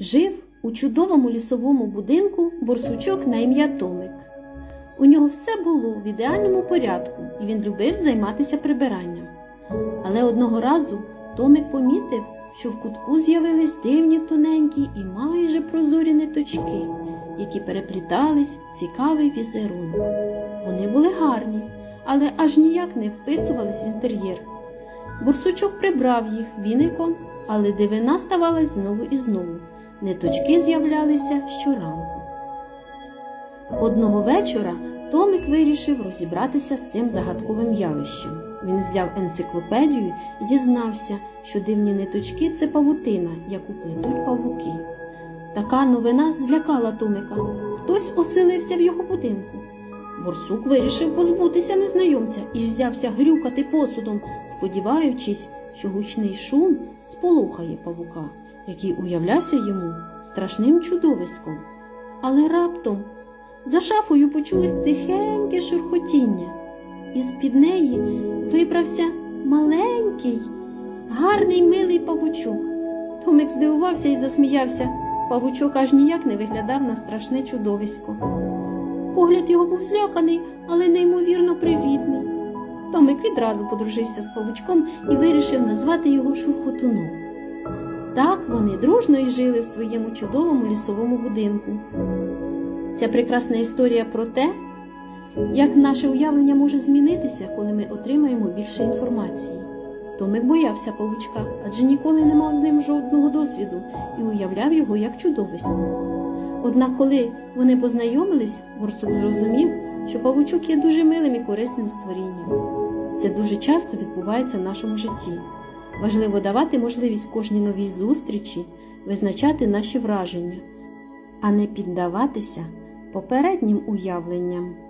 Жив у чудовому лісовому будинку борсучок на ім'я Томик. У нього все було в ідеальному порядку, і він любив займатися прибиранням. Але одного разу Томик помітив, що в кутку з'явились дивні тоненькі і майже прозорі ниточки, які переплітались в цікавий візерунок. Вони були гарні, але аж ніяк не вписувались в інтер'єр. Борсучок прибрав їх віником, але дивина ставалась знову і знову. Ниточки з'являлися щоранку. Одного вечора Томик вирішив розібратися з цим загадковим явищем. Він взяв енциклопедію і дізнався, що дивні ниточки це павутина, яку плетуть павуки. Така новина злякала Томика. Хтось оселився в його будинку. Борсук вирішив позбутися незнайомця і взявся грюкати посудом, сподіваючись, що гучний шум сполохає павука, який уявлявся йому страшним чудовиськом. Але раптом за шафою почулось тихеньке шурхотіння, і з-під неї вибрався маленький, гарний милий павучок. Томик здивувався і засміявся. Павучок аж ніяк не виглядав на страшне чудовисько. Погляд його був зляканий, але неймовірно привітний. Томик відразу подружився з павучком і вирішив назвати його Шурхотуном. Так вони дружно й жили в своєму чудовому лісовому будинку. Ця прекрасна історія про те, як наше уявлення може змінитися, коли ми отримаємо більше інформації. Томик боявся павучка, адже ніколи не мав з ним жодного досвіду і уявляв його як чудовисько. Однак, коли вони познайомились, Борсук зрозумів, що павучок є дуже милим і корисним створінням. Це дуже часто відбувається в нашому житті. Важливо давати можливість кожній новій зустрічі визначати наші враження, а не піддаватися попереднім уявленням.